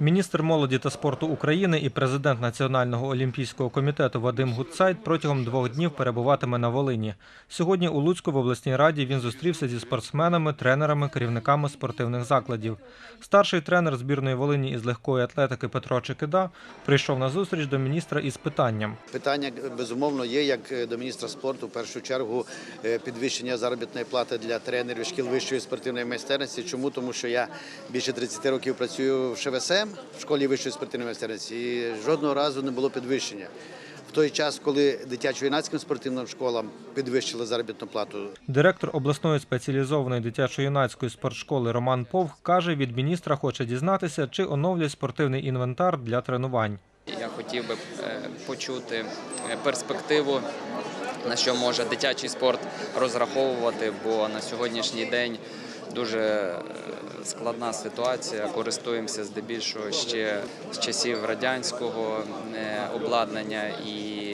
Міністр молоді та спорту України і президент Національного олімпійського комітету Вадим Гудцайт протягом двох днів перебуватиме на Волині. Сьогодні у Луцьку в обласній раді він зустрівся зі спортсменами, тренерами, керівниками спортивних закладів. Старший тренер збірної Волині із легкої атлетики Петро Чекида прийшов на зустріч до міністра із питанням. Питання безумовно є як е, до міністра спорту. В першу чергу е, підвищення заробітної плати для тренерів шкіл вищої спортивної майстерності. Чому тому, що я більше 30 років працюю в ШВСМ в школі вищої спортивної майстерності, і жодного разу не було підвищення. В той час, коли дитячо-юнацьким спортивним школам підвищили заробітну плату, Директор обласної спеціалізованої дитячо-юнацької спортшколи Роман Повх каже, від міністра хоче дізнатися, чи оновлять спортивний інвентар для тренувань. Я хотів би е, почути е, перспективу, на що може дитячий спорт розраховувати, бо на сьогоднішній день дуже е, складна ситуація. Користуємося здебільшого ще з часів радянського е, обладнання і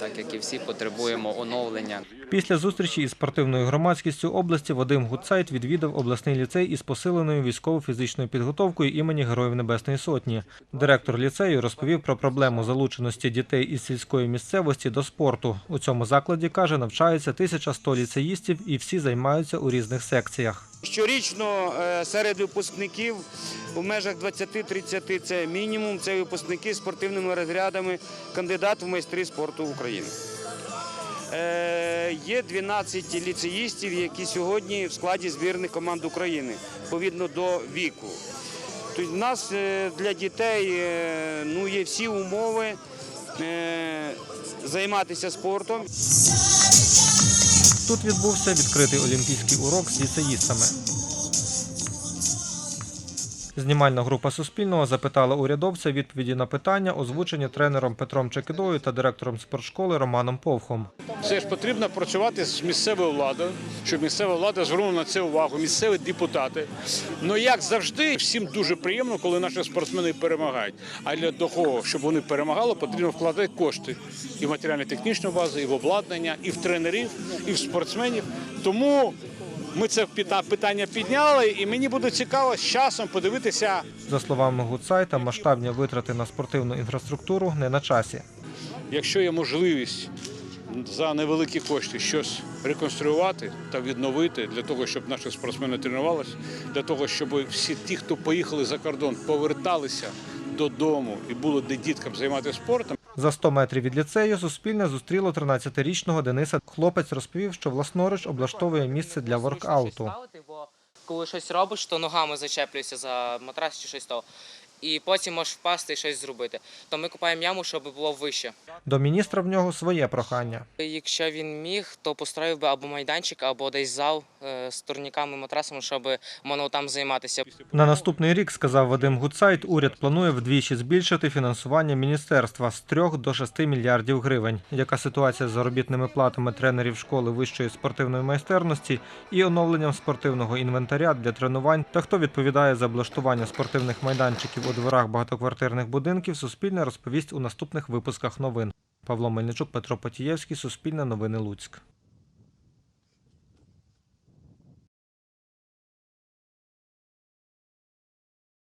так як і всі потребуємо оновлення. Після зустрічі із спортивною громадськістю області Вадим Гуцайт відвідав обласний ліцей із посиленою військово-фізичною підготовкою імені Героїв Небесної Сотні. Директор ліцею розповів про проблему залученості дітей із сільської місцевості до спорту. У цьому закладі каже, навчається 1100 ліцеїстів і всі займаються у різних секціях. Щорічно е, серед випускників у межах 20-30 це мінімум. Це випускники спортивними розрядами, кандидат в майстри спорту України. Е, Є 12 ліцеїстів, які сьогодні в складі збірних команд України, відповідно до віку. Тобто, в нас е, для дітей е, ну, є всі умови займатися спортом. Тут відбувся відкритий олімпійський урок з ліцеїстами. Знімальна група Суспільного запитала урядовця відповіді на питання, озвучені тренером Петром Чекидою та директором спортшколи Романом Повхом. Це ж потрібно працювати з місцевою владою, щоб місцева влада звернула на це увагу, місцеві депутати. Ну як завжди, всім дуже приємно, коли наші спортсмени перемагають. А для того, щоб вони перемагали, потрібно вкладати кошти і в матеріально-технічну базу, і в обладнання, і в тренерів, і в спортсменів. Тому ми це питання підняли, і мені буде цікаво з часом подивитися. За словами Гуцайта, масштабні витрати на спортивну інфраструктуру не на часі. Якщо є можливість за невеликі кошти щось реконструювати та відновити для того, щоб наші спортсмени тренувалися, для того, щоб всі ті, хто поїхали за кордон, поверталися додому і було де діткам займатися спортом. За 100 метрів від ліцею Суспільне зустріло 13-річного Дениса. Хлопець розповів, що власноруч облаштовує місце для воркауту. Коли щось робиш, то ногами зачеплюєшся за матрас чи щось того. І потім можеш впасти і щось зробити. То ми купаємо яму, щоб було вище. До міністра в нього своє прохання. Якщо він міг, то построїв би або майданчик, або десь зал е, з турніками, матрасами, щоб можна там займатися. На наступний рік, сказав Вадим Гуцайт, уряд планує вдвічі збільшити фінансування міністерства з 3 до 6 мільярдів гривень. Яка ситуація з заробітними платами тренерів школи вищої спортивної майстерності і оновленням спортивного інвентаря для тренувань та хто відповідає за облаштування спортивних майданчиків у дворах багатоквартирних будинків, Суспільне розповість у наступних випусках новин. Павло Мельничук, Петро Потієвський, Суспільне новини Луцьк.